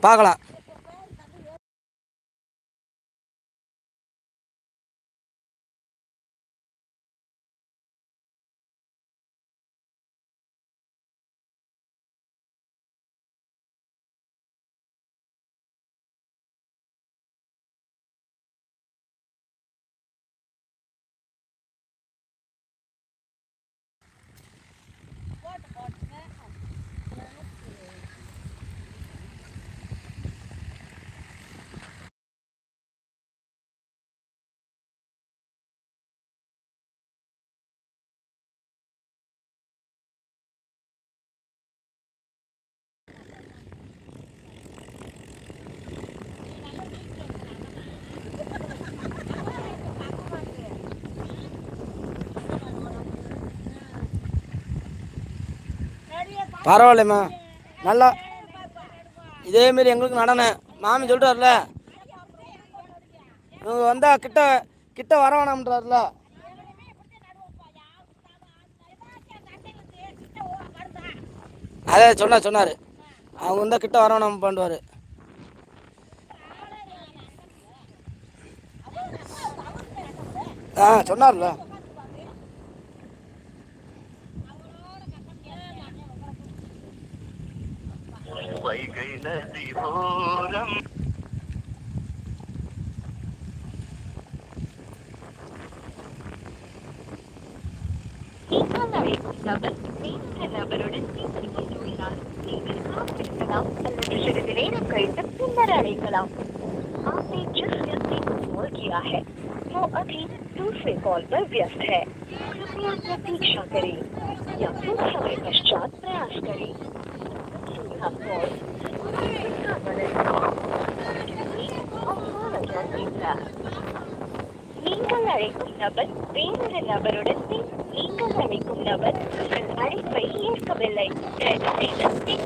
பார்க்கலாம் பரவாயில்லம்மா. நல்லா. இதேமாரி எங்களுக்கு நடனம் மாமி சொல்கிறார்ல இவங்க வந்தால் கிட்ட கிட்ட வர வேணாம்ன்றார்ல. அதே சொன்னார் சொன்னார். அவங்க வந்தால் கிட்ட வர வேணாம் பண்ணுவார் ஆ சொன்னார்ல. வைகை நதி ஓரம் நீங்கள் அழைக்கும் நபர் வேறொரு நபருடன் பேசிக் கொண்டுள்ளார் நீங்கள் காத்திருக்கலாம் அல்லது சிறிது நேரம் கழித்து பின்னர் அழைக்கலாம் आपने जिस व्यक्ति को कॉल किया है वो अभी दूसरे कॉल पर व्यस्त है कृपया प्रतीक्षा करें या कुछ समय पश्चात प्रयास करें You have called நீங்கள் அழைக்கும் நபர் வேறொரு நபருடன் நீங்கள் அழைக்கும் நபர் உங்கள் அழைப்பை ஏற்கவில்லை.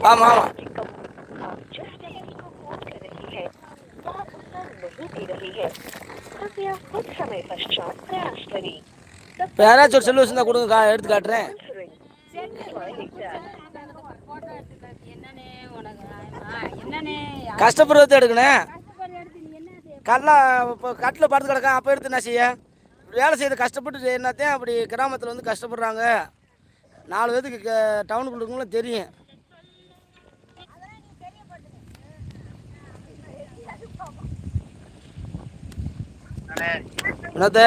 ஆமா ஆமா. யாராச்சும் ஒரு எடுத்து காட்டுறேன். கஷ்டப்படுறது எடுக்கணும் கஷ்டப்பட்டு எடுத்து நீ என்ன செய்ய கடல இப்போ கட்டில் படுத்து கிடக்கான் அப்போ எடுத்து என்ன செய்ய? வேலை செய்யறது கஷ்டப்பட்டு என்னத்தையும் அப்படி கிராமத்தில் வந்து கஷ்டப்படுறாங்க. நாலு பேருக்கு டவுனுக்குள்ள இருக்கவங்களும் தெரியும். என்னத்த?